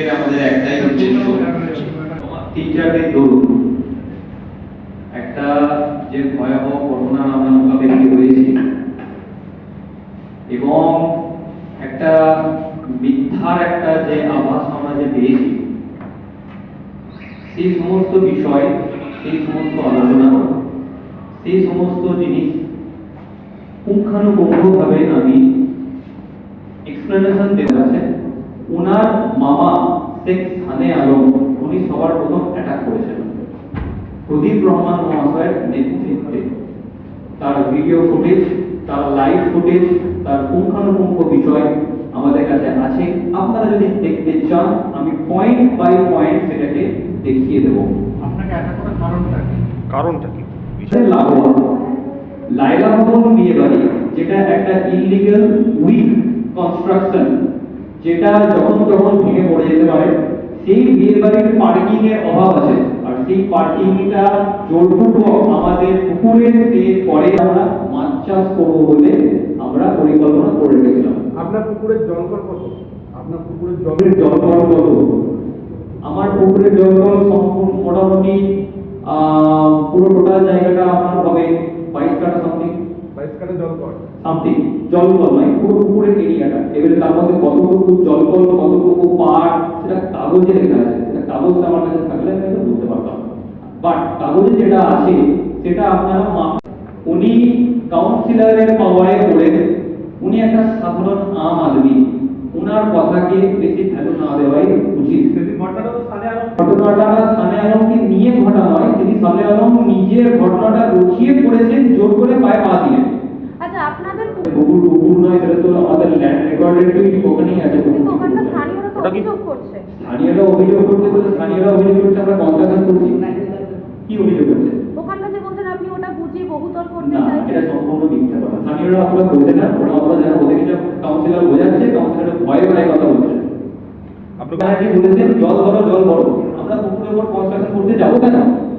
আমাদের একটাই উদ্দেশ্য। একটা যে ভয়াবহ আমরা মোকাবেলা হয়েছি এবং একটা মিথ্যার একটা যে আভাস আমরা যে পেয়েছি, সেই সমস্ত বিষয়, সেই সমস্ত আলোচনা, সেই সমস্ত জিনিস পুঙ্খানুপুঙ্খভাবে আমি এক্সপ্লেনেশন দেওয়া আছে। ওনার মামা শেখ সানে আলম উনি সবার প্রথম অ্যাটাক করেছেন প্রদীপ রহমান মহাশয়ের নেতৃত্বে। তার ভিডিও ফুটেজ তার লাইভ ফুটেজ তার পুঙ্খানুপুঙ্খ বিষয় আমাদের কাছে আছে। আপনারা যদি দেখতে চান আমি পয়েন্ট বাই পয়েন্ট সেটাকে দেখিয়ে দেবো। আপনাকে অ্যাটাক করার কারণটা কি? কারণটা কি? লাভবান। লাইলা ভবন বিয়ে বাড়ি যেটা একটা ইলিগাল উইক কনস্ট্রাকশন যেটা যখন তখন ভেঙে পড়ে যেতে পারে সেই বিয়ে বাড়ির পার্কিং এর অভাব আছে। আর সেই পার্কিংটা জোরপূর্বক আমাদের পুকুরে সে পরে আমরা মাছ চাষ করব বলে আমরা পরিকল্পনা করে রেখেছিলাম। আপনার পুকুরের জলকর কত? আপনার পুকুরের জল পুকুরের জলকল কত? আমার পুকুরের জলকল সম্পূর্ণ মোটামুটি পুরো টোটাল জায়গাটা আমার হবে বাইশ কাঠা সামথিং বাইশ কাঠে জলকর সামথিং জলকল নয় পুরো পুকুরের এরিয়াটা। এবারে তার মধ্যে কতটুকু জলকল কতটুকু পাট সেটা কাগজে লেখা আছে। সেটা কাগজটা আমার কাছে থাকলে আমি বলতে পারতাম। বাট কাগজে যেটা আছে সেটা আপনারা উনি কাউন্সিলরের পাওয়ারে পড়ে উনি একটা সাধারণ আম আদমি। উনার কথাকে বেশি ভ্যালু না দেওয়াই উচিত। ঘটনাটা সালে আলমকে নিয়ে ঘটা নয় তিনি সালে আলম নিজের ঘটনাটা রচিয়ে পড়েছেন জোর করে পায়ে পা দিয়ে আচ্ছা আপনাদের গুগল গুগল নয় সেটা তো আমাদের ল্যান্ড রেকর্ডের তো ওখানেই আছে কিন্তু স্থানীয়রা তো ওটা কি? অভিযোগ করছে। স্থানীয়রা অভিযোগ করতে বলে স্থানীয়রা অভিযোগ করছে আমরা কনসালটেন করছি। কি অভিযোগ করছে? যে বলছেন আপনি ওটা বুঝিয়ে বহুতল করতে না চাইছেন। এটা সম্পূর্ণ মিথ্যা কথা। স্থানীয়রা আপনারা বলছে না ওরা আমরা যারা ওদেরকে যা কাউন্সিলর বোঝাচ্ছে কাউন্সিলর ভয়ে ভয়ে কথা বলছে। আপনারা কি বলেছেন জল ভরো জল ভরো। আমরা পুকুরের উপর কনস্ট্রাকশন করতে যাব কেন?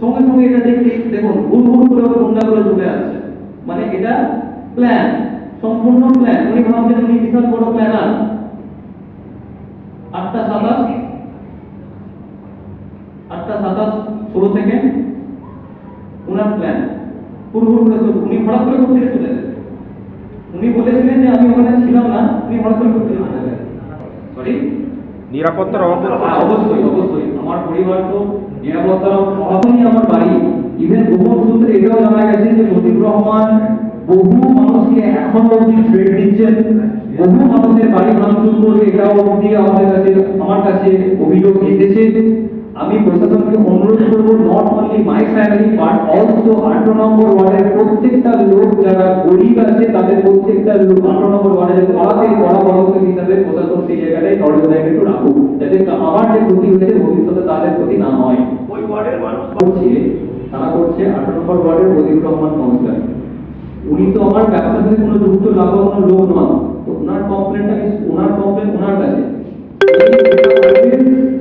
সঙ্গে সঙ্গে এটা দেখতেই দেখুন হুড় হুড় করে গুন্ডাগুলো চলে আসছে। মানে এটা প্ল্যান সম্পূর্ণ প্ল্যান উনি ভাবছেন উনি বিশাল বড় প্ল্যানার আটটা সাতাশ আটটা সাতাশ ষোলো থেকে ওনার প্ল্যান হুড় হুড় করে। উনি হঠাৎ করে করতে চলে গেলেন? উনি বলেছিলেন যে আমি ওখানে ছিলাম না উনি হঠাৎ করে করতে চলে গেলেন? সরি নিরাপত্তার অভাব হ্যাঁ, অবশ্যই অবশ্যই। আমার পরিবার তো আমার বাড়ি। ইভেন গোপন সূত্রে এটাও জানা গেছে যে লতিফ রহমান বহু মানুষকে এখনও অবধি থ্রেট দিচ্ছেন। বহু মানুষের বাড়ি ভাঙচুর করে এটাও অবধি আমাদের কাছে আমার কাছে অভিযোগ এসেছে। আমি প্রশাসনকে অনুরোধ করব not only my family but also আঠারো নম্বর ওয়ার্ডের প্রত্যেকটা লোক, যারা গরিব আছে, তাদের প্রত্যেকটা লোক আঠারো হিসাবে প্রশাসন সেই জায়গাটায় নজরদারি একটু রাখুক যাতে আমার যে ক্ষতি হয়েছে ভবিষ্যতে তাদের ক্ষতি না হয়। ওই ওয়ার্ডের মানুষ করছে তারা করছে আঠারো নম্বর ওয়ার্ডের প্রদীপ রহমান কাউন্সিলর উনি তো আমার ব্যবসার সাথে কোনো যুক্ত লাভা কোনো লোক নন। তো ওনার কমপ্লেনটা ওনার কমপ্লেন ওনার কাছে?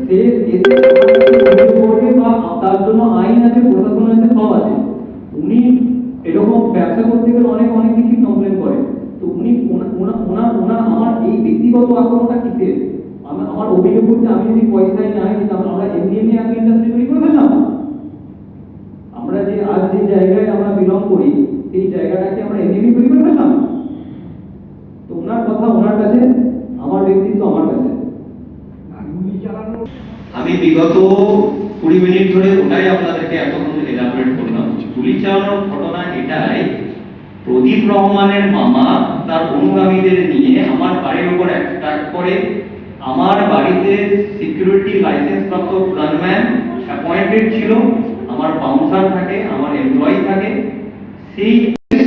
সে এসে আমার কাছে অভিযোগ করবে বা তার জন্য আইন আছে প্রশাসন আছে সব আছে। উনি এরকম ব্যবসা করতে গেলে অনেক অনেক কিছু কমপ্লেন করে তো উনি ওনা- ওনা- ওনার ওনার আমার এই ব্যক্তিগত আক্রমণটা কিসের আমার আমার অভিযোগ করছে আমি যদি পয়সায় না আনি তাহলে আমরা এমনি এমনি আগে ইন্ডাস্ট্রি তৈরি করে ফেললাম আমরা যে আজ যে জায়গায় আমরা বিলং করি সেই জায়গাটাকে আমরা এমনি এমনি তৈরি করে ফেললাম তো ওনার কথা ওনার কাছে আমার ব্যক্তিত্ব আমার কাছে। আমি বিগত কুড়ি মিনিট ধরে ওটাই আপনাদেরকে এতক্ষণ এলাবোরেট করলাম। গুলি চালানোর ঘটনা এটাই প্রদীপ রহমানের মামা তার অনুগামীদের নিয়ে আমার বাড়ির উপর অ্যাটাক করে। আমার বাড়িতে সিকিউরিটি লাইসেন্স প্রাপ্ত গানম্যান অ্যাপয়েন্টেড ছিল। আমার বাউন্সার থাকে আমার এমপ্লয়ি থাকে। সেই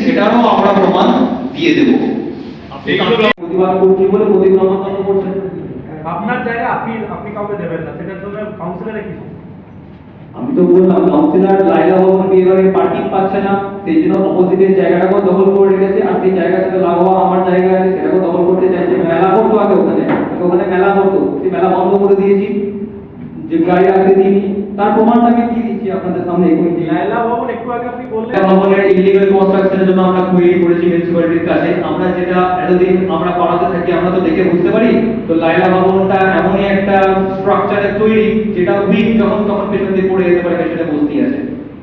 সেটারও আমরা প্রমাণ দিয়ে দেব। প্রতিবাদ করছি বলে কথা করছেন আপনার জায়গা আপনি আপনি কাউকে দেবেন না সেটার জন্য কাউন্সিলরে কিছু আমি তো বললাম কাউন্সিলর লাইলা ভবন বিয়ে বাড়ির পার্কিং পাচ্ছে না সেই জন্য অপোজিটের জায়গাটাকেও দখল করে রেখেছে আর সেই জায়গার সাথে লাগোয়া আমার জায়গা আছে সেটাকেও দখল করতে চাইছে মেলা করতো আগে ওখানে ওখানে মেলা করতো সেই মেলা বন্ধ করে দিয়েছি। যে গাড়ি রাখতে দিইনি তার প্রমাণটা আমি দিয়ে দিচ্ছি আপনাদের সামনে এখনই দিয়ে লাইলা ভবন একটু আগে আপনি বললেন ভবনের ইলিগাল কনস্ট্রাকশনের জন্য আমরা কুইরি করেছি মিউনিসিপ্যালিটির কাছে। আমরা যেটা এতদিন আমরা পাড়াতে থাকি আমরা তো দেখে বুঝতে পারি। তো লাইলা ভবনটা এমনই একটা স্ট্রাকচারের তৈরি যেটা উইক যখন তখন পেছন দিয়ে পড়ে যেতে পারে পেছনে বসতি আছে।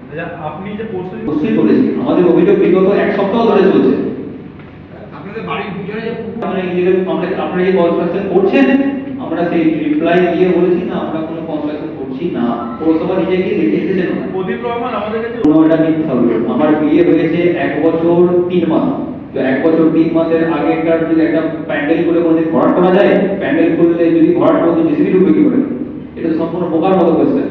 আচ্ছা, আপনি যে পরশু অবশ্যই করেছি। আমাদের অভিযোগ বিগত এক সপ্তাহ ধরে চলছে। আপনাদের বাড়ির পিছনে যে আমরা ইলিগাল আপনারা এই কনস্ট্রাকশন করছেন। আমরা সেই রিপ্লাই দিয়ে বলেছি না আমরা কোনো কনস্ট্রাকশন না পৌরসভা নিজে গিয়ে দেখে এসেছেন প্রদীপ রহমান আমাদের কাছে মিথ্যা হলো আমার বিয়ে হয়েছে এক বছর তিন মাস। তো এক বছর তিন মাসের আগেকার যদি একটা প্যান্ডেল করে কোনোদিন ভরাট করা যায় প্যান্ডেল করলে যদি ভরাট করতে জেসিবি ঢুকবে কি করে? এটা সম্পূর্ণ বোকার মতো কোয়েশ্চেন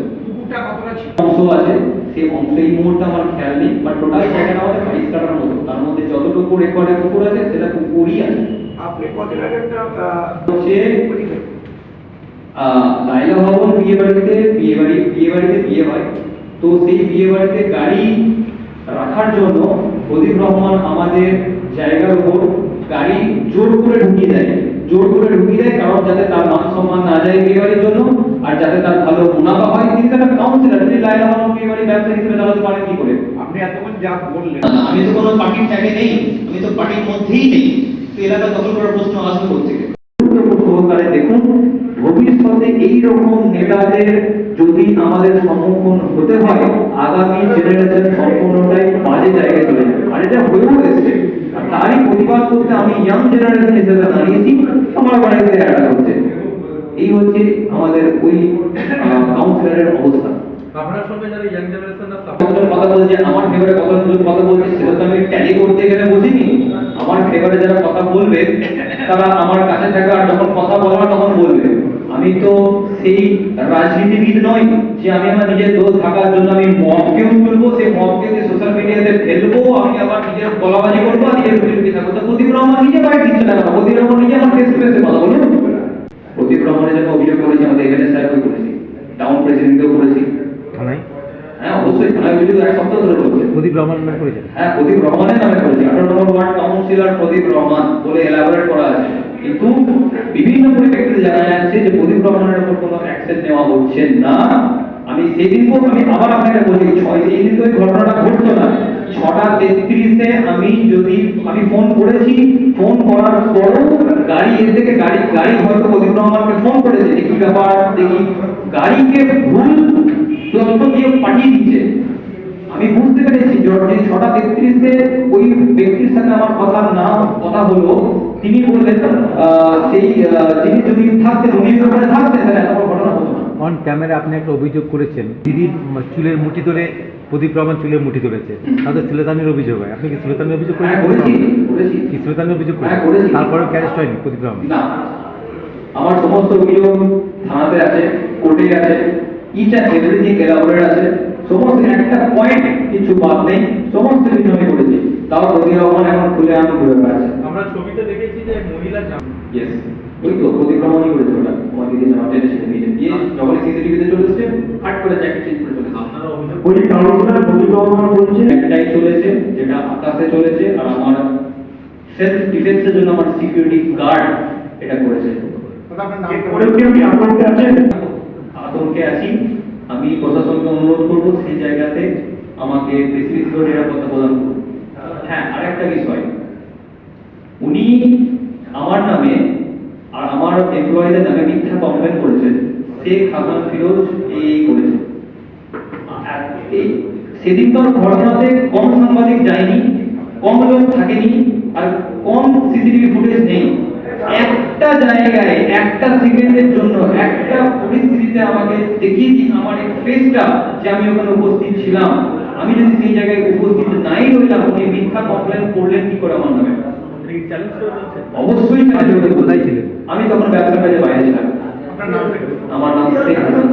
অংশ আছে সেই অংশ এই মুহূর্তে আমার খেয়াল নেই বাট টোটাল জায়গাটা আমাদের বাইশ কাটার মতো। তার মধ্যে যতটুকু রেকর্ডের পুকুর আছে সেটা পুকুরই আছে। আপনি কদিন আগে একটা হচ্ছে লাইলা ভবন বিয়ে বাড়িতে বিয়ে বাড়ি বিয়ে বাড়িতে বিয়ে হয়। তো সেই বিয়ে বাড়িতে গাড়ি রাখার জন্য প্রদীপ রহমান আমাদের জায়গার উপর গাড়ি জোর করে ঢুকিয়ে দেয়। জোর করে ঢুকিয়ে দেয় কারণ যাতে তার মান সম্মান না যায় বিয়ে বাড়ির জন্য আর যাতে তার ভালো মুনাফা হয় তিনি তো একটা কাউন্সিলর তিনি লাইলা ভবন বিয়ে বাড়ি ব্যবসা হিসেবে চালাতে পারেন কি করে? আপনি এতক্ষণ যা বললেন। আমি তো কোনো পার্টির ট্যাগে নেই আমি তো পার্টির মধ্যেই নেই। তো এলাকা দখল করার প্রশ্ন আসবে কোথেকে দেখুন এই রকম নেতাদের যদি আমাদের সম্মুখীন হতে হয় আগামী জেনারেশন সম্পূর্ণটাই বাজে জায়গায় চলে যাবে। আর এটা হয়েও এসছে তারই প্রতিবাদ করতে আমি ইয়াং জেনারেশন হিসেবে দাঁড়িয়েছি আমার বাড়িতে অ্যাড হচ্ছে। এই হচ্ছে আমাদের ওই কাউন্সিলরের অবস্থা। কথা বলছে আমার ফেভারে কতজন কথা বলছে সেটা তো আমি ট্যালি করতে গেলে বুঝিনি। আমার ফেভারে যারা কথা বলবে তারা আমার কাছে থাকা আর যখন কথা বলবে তখন বলবে। আমি তো সেই রাজনীতিবিদ নই যে আমি আমার নিজের দোষ থাকার জন্য আমি মবকেও তুলবো সেই মবকে সোশ্যাল মিডিয়াতে ফেলব আমি আবার নিজের গলাবাজি করব নিজের বিরুদ্ধে থাকব তো প্রদীপ রহমান নিজে বাইক দিচ্ছে না প্রদীপ রহমান নিজে আমার ফেস টু ফেসে কথা বলুন প্রদীপ রহমানের জন্য অভিযোগ করেছি আমাদের এখানে স্যারকেও করেছি। টাউন প্রেসিডেন্টকেও করেছি। থানায়? হ্যাঁ অবশ্যই। থানায় অভিযোগ এক সপ্তাহ ধরে প্রদীপ রহমান নামে হ্যাঁ প্রদীপ রহমানের নামে করেছে। আঠারো number ward councillor Pradip Rahman বলে এলাবোরেট করা আছে। কিন্তু বিভিন্ন পরিপ্রেক্ষিতে জানা যাচ্ছে যে প্রদীপ রহমানের উপর কোনো অ্যাকশন নেওয়া হচ্ছে না। আমি সেদিনকেও আমি আবার আপনাকে বলি, ছয় দিন তো ওই ঘটনাটা ঘটতো না। ছটা তেত্রিশে আমি যদি, আমি ফোন করেছি ফোন করার পরও গাড়ি এর থেকে গাড়ি গাড়ি হয়তো প্রদীপ রহমানকে ফোন করেছে। কি ব্যাপার, দেখি গাড়িকে ভুল তথ্য দিয়ে পাঠিয়ে দিচ্ছে আমি বুঝতে পেরেছি যে ছটা তেত্রিশে ওই ব্যক্তির সাথে আমার কথা না, কথা হলো তিনি বললেন সেই যিনি যদি থাকতেন উনি ওখানে থাকতেন তাহলে এত বড় ঘটনা হতো অন ক্যামেরা আপনি একটা অভিযোগ করেছেন। দিদির চুলের মুঠি ধরে প্রদীপ রহমান চুলের মুঠি ধরেছে। তাদের সুলেতানের অভিযোগ হয়। আপনি কি সুলেতানের অভিযোগ হ্যাঁ করেছেন করেছি করেছি। কি সুলেতানের অভিযোগ হ্যাঁ, করেছেন করেছি। তারপরেও ক্যারেস্ট হয়নি প্রদীপ রহমান? আমার সমস্ত অভিযোগ থানাতে আছে কোর্টে আছে ইচ অ্যান্ড এভরিথিং এলাবোরেট আছে। সমস্ত একটা পয়েন্ট কিছু বাদ নেই। সমস্ত কিছু আমি করেছি তাও প্রদীপ রহমান এখন খুলে আমি ঘুরে বেড়াচ্ছে আমরা ছবিতে দেখেছি যে মহিলা জামা ইয়েস ওই তো প্রদীপ রহমানই করেছে ওটা আমার দিদি জামা টেনে ছেড়ে দিয়েছে দিয়ে যখন সিসিটিভিতে চলে এসছে হাট করে জ্যাকেট চেঞ্জ করে চলে আপনারা অভিযোগ ওই কাউন্সিলর প্রদীপ রহমান বলছে একটাই চলেছে যেটা আকাশে চলেছে আর আমার সেলফ ডিফেন্সের জন্য আমার সিকিউরিটি গার্ড এটা করেছে। আতঙ্কে আছি। আমি প্রশাসনকে অনুরোধ করব সেই জায়গাতে আমাকে বেশি বেশি করে নিরাপত্তা প্রদান করুন। হ্যাঁ আরেকটা বিষয়। উনি আমার নামে আর আমার এমপ্লয়ীদের নামে মিথ্যা কমপ্লেন করেছেন। শেখ হাসান ফিরোজ এই করেছে এই সেদিনকার ঘটনাতে কম সাংবাদিক যায়নি, কম লোক থাকেনি আর কম সিসিটিভি ফুটেজ নেই। একটা জায়গায় একটা সেকেন্ডের জন্য একটা পরিস্থিতিতে আমাকে দেখিয়েছি আমার এই ফেসটা যে আমি ওখানে উপস্থিত ছিলাম। আমি যদি সেই জায়গায় উপস্থিত নাই রইলাম উনি মিথ্যা কমপ্লেন করলেন কি করে আমার নামে? অবশ্যই চ্যালেঞ্জ? আমি তখন ব্যবসা কাজে বাইরে ছিলাম। আমার নাম শেখ হাসান